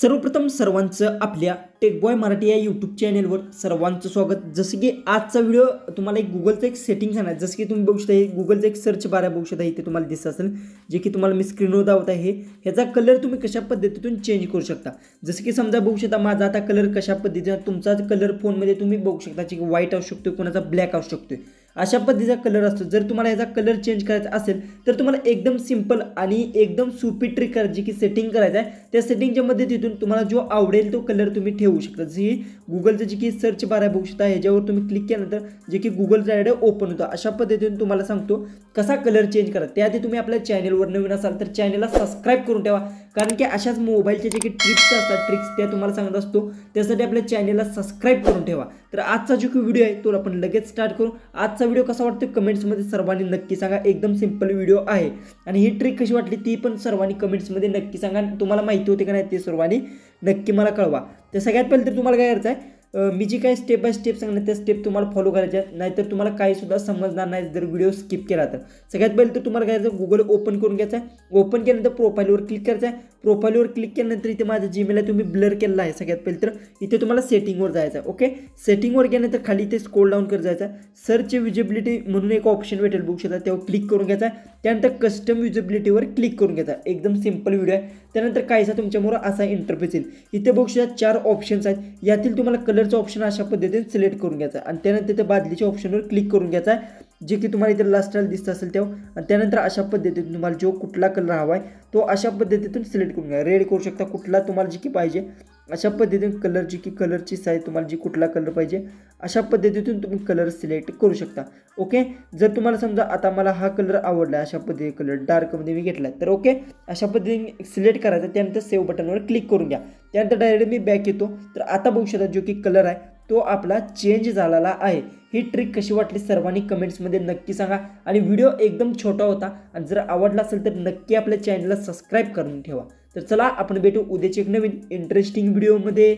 सर्वप्रथम सर्वांचं आपल्या टेकबॉय मराठी या यूट्यूब चॅनेलवर सर्वांचं स्वागत. जसं की आजचा व्हिडिओ तुम्हाला एक गुगलचं एक सेटिंग सांगणार जसं की तुम्ही बघू शकता हे गुगलचं एक सर्च बार बघू शकता इथे तुम्हाला दिसत असेल जे की तुम्हाला मी स्क्रीनवर दावत आहे. ह्याचा कलर तुम्ही कशा पद्धतीतून चेंज करू शकता? जसं की समजा बघू शकता माझा आता कलर कशा पद्धतीचा तुमचा कलर फोनमध्ये तुम्ही बघू शकता की व्हाईट असू शकतो कोणाचा ब्लॅक असू शकतो अशा पद्धतीचा कलर असतो. जर तुम्हाला याचा कलर चेंज करायचा असेल तर तुम्हाला एकदम सिंपल आणि एकदम सोपी ट्रिक करायची की सेटिंग करायचं आहे त्या सेटिंगच्या मदतीतून तुम्हाला जो आवडेल तो कलर तुम्ही ठेवू शकता. जसे गुगलचं जे की सर्च बार आहे बघू शकता ह्याच्यावर तुम्ही क्लिक केल्यानंतर जे की गुगलचं ॲड ओपन होतं. अशा पद्धतीने तुम्हाला सांगतो कसा कलर चेंज करा. त्याआधी तुम्ही आपल्या चॅनलवर नवीन असाल तर चॅनलला सबस्क्राईब करून ठेवा. कारण की अशाच मोबाईलचे जे काही ट्रिक्स असतात ट्रिक्स त्या तुम्हाला सांगत असतो त्यासाठी आपल्या चॅनलला सबस्क्राईब करून ठेवा. तर आजचा जो काही व्हिडिओ आहे तो आपण लगेच स्टार्ट करू. आजचा व्हिडिओ कसा वाटतो कमेंट्समध्ये सर्वांनी नक्की सांगा. एकदम सिंपल व्हिडिओ आहे. आणि ही ट्रिक कशी वाटली ती पण सर्वांनी कमेंट्समध्ये नक्की सांगा. तुम्हाला माहिती होते का नाही ते सर्वांनी नक्की मला कळवा. तर सगळ्यात पहिले तर तुम्हाला काय करायचं आहे मी जी काही स्टेप बाय स्टेप सांगणार त्या स्टेप तुम्हाला फॉलो करायच्या आहेत. नाहीतर तुम्हाला काहीसुद्धा समजणार नाही जर व्हिडिओ स्किप केला तर. सगळ्यात पहिले तर तुम्हाला काय करायचं गुगल ओपन करून घ्यायचं आहे ओपन केल्यानंतर प्रोफाईलवर क्लिक करायचं आहे प्रोफाईलवर क्लिक केल्यानंतर इथे माझा जीमेल आहे तुम्ही ब्लर केलेला आहे सगळ्यात पहिले. तर इथे तुम्हाला सेटिंगवर जायचं आहे ओके सेटिंगवर गेल्यानंतर खाली इथे स्कोल डाऊन करत जायचा सर्च विजिबिलिटी म्हणून एक ऑप्शन भेटेल बघू शकता तेव्हा क्लिक करून घ्यायचा आहे. त्यानंतर कस्टम विजिबिलिटीवर क्लिक करून घ्यायचा एकदम सिंपल व्हिडिओ आहे. त्यानंतर काहीसा तुमच्यामुळं असा इंटरफेस येईल. इथे बघू शकता चार ऑप्शन्स आहेत. यातील तुम्हाला कलरचा ऑप्शन अशा पद्धतीने सिलेक्ट करून घ्यायचा आणि त्यानंतर इथे बादलीच्या ऑप्शनवर क्लिक करून घ्यायचा आहे. जे की तुम्हाला इथे लास्टला दिसत असेल तेव्हा. आणि त्यानंतर अशा पद्धतीतून तुम्हाला जो कुठला कलर हवा आहे तो अशा पद्धतीतून सिलेक्ट करून घ्या. रेड करू शकता कुठला तुम्हाला जी की पाहिजे. अशा पद्धतीने कलर जी की कलरची साईज तुम्हाला जी कुठला कलर पाहिजे अशा पद्धतीतून तुम्ही कलर सिलेक्ट करू शकता. ओके जर तुम्हाला समजा आता मला हा कलर आवडला अशा पद्धतीने कलर डार्कमध्ये मी घेतला तर ओके अशा पद्धतीने सिलेक्ट करायचा त्यानंतर सेव्ह बटनवर क्लिक करून घ्या. त्यानंतर डायरेक्ट मी बॅक येतो. तर आता बघू शकता जो की कलर आहे तो आपला चेंज झालेला आहे. ही ट्रिक कशी वाटली सर्वांनी कमेंट्समध्ये नक्की सांगा. आणि व्हिडिओ एकदम छोटा होता आणि जर आवडला असेल तर नक्की आपल्या चॅनलला सबस्क्राईब करून ठेवा. तर चला आपण भेटू उद्याची एक नवीन इंटरेस्टिंग व्हिडिओमध्ये